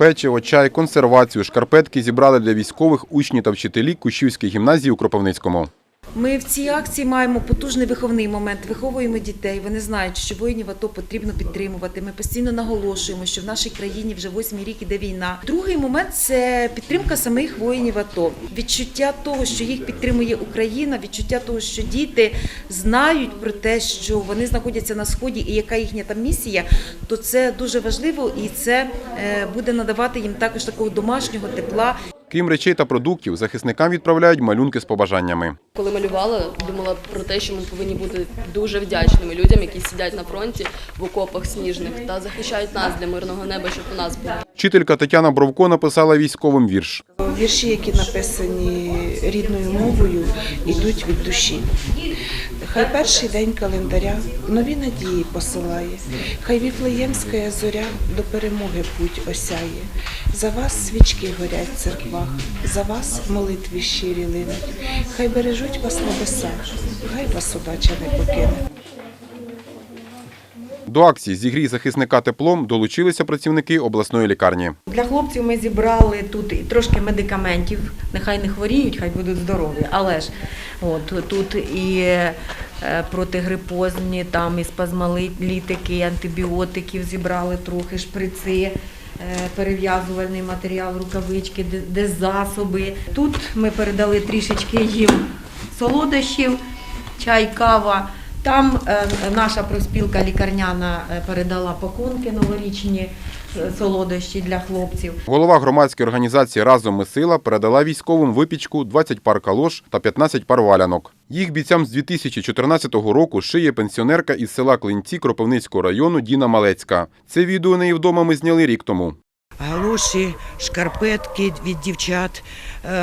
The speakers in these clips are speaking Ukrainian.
Печиво, чай, консервацію, шкарпетки зібрали для військових учні та вчителі Кущівської гімназії у Кропивницькому. Ми в цій акції маємо потужний виховний момент. Виховуємо дітей. Вони знають, що воїнів АТО потрібно підтримувати. Ми постійно наголошуємо, що в нашій країні вже восьмий рік іде війна. Другий момент це підтримка самих воїнів АТО. Відчуття того, що їх підтримує Україна, відчуття того, що діти знають про те, що вони знаходяться на сході і яка їхня там місія, то це дуже важливо і це е, буде надавати їм також такого домашнього тепла. Крім речей та продуктів, захисникам відправляють малюнки з побажаннями. Коли малювала, думала про те, що ми повинні бути дуже вдячними людям, які сидять на фронті в окопах сніжних та захищають нас для мирного неба, щоб у нас було. Вчителька Тетяна Бровко написала військовим вірш. Вірші, які написані рідною мовою, йдуть від душі. Хай перший день календаря нові надії посилає, хай віфлеємська зоря до перемоги путь осяє. За вас свічки горять в церквах, за вас молитві щирі линуть. Хай бережуть вас небеса, хай вас удача не покине. До акції «Зігрій захисника теплом долучилися працівники обласної лікарні. Для хлопців ми зібрали тут і трошки медикаментів. Нехай не хворіють, хай будуть здорові. Але ж от тут і е, протигрипозні, там і спазмолітики, і антибіотиків зібрали трохи, шприци. Е, Перев'язувальний матеріал, рукавички, де- засоби. Тут ми передали трішечки їм солодощів, чай, кава. Там е, наша проспілка лікарняна е, передала пакунки новорічні е, солодощі для хлопців. Голова громадської організації Разом ми сила передала військовим випічку 20 пар калош та 15 пар валянок. Їх бійцям з 2014 року шиє пенсіонерка із села Клинці Кропивницького району Діна Малецька. Це відео неї вдома ми зняли рік тому. галоші, шкарпетки від дівчат,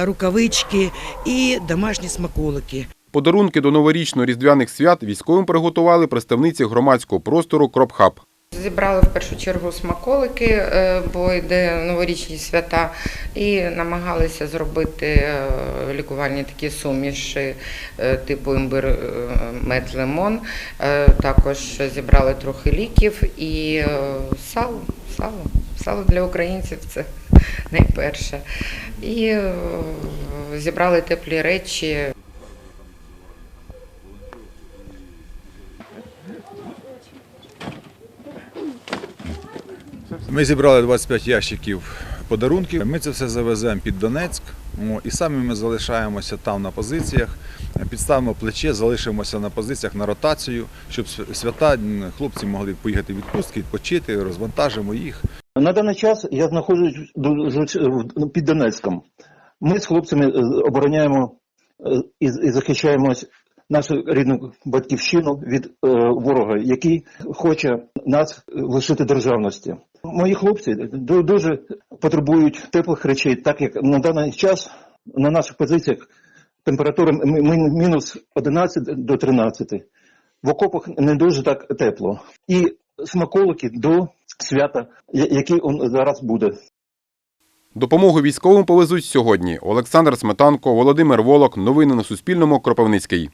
рукавички і домашні смаколики. Подарунки до новорічно-різдвяних свят військовим приготували представниці громадського простору Кропхаб. Зібрали в першу чергу смаколики, е, бо йде новорічні свята, і намагалися зробити е, лікувальні такі суміші е, типу імбир, мед, лимон. Також зібрали трохи ліків і сало. Сало. Сало для українців це найперше. І зібрали теплі речі. Ми зібрали 25 ящиків подарунків. Ми це все завеземо під Донецьк. І самі ми залишаємося там на позиціях, підставимо плече, залишимося на позиціях на ротацію, щоб свята хлопці могли поїхати в відпустки, відпочити, розвантажимо їх. На даний час я знаходжусь в- під Донецьком. Ми з хлопцями е, обороняємо е, і, і захищаємо нашу рідну батьківщину від е, ворога, який хоче нас лишити державності. Мої хлопці дуже потребують теплих речей, так як на даний час на наших позиціях температура мінус 11 до 13. В окопах не дуже так тепло. І смаколики до свята, який зараз буде. Допомогу військовим повезуть сьогодні. Олександр Сметанко, Володимир Волок. Новини на Суспільному. Кропивницький.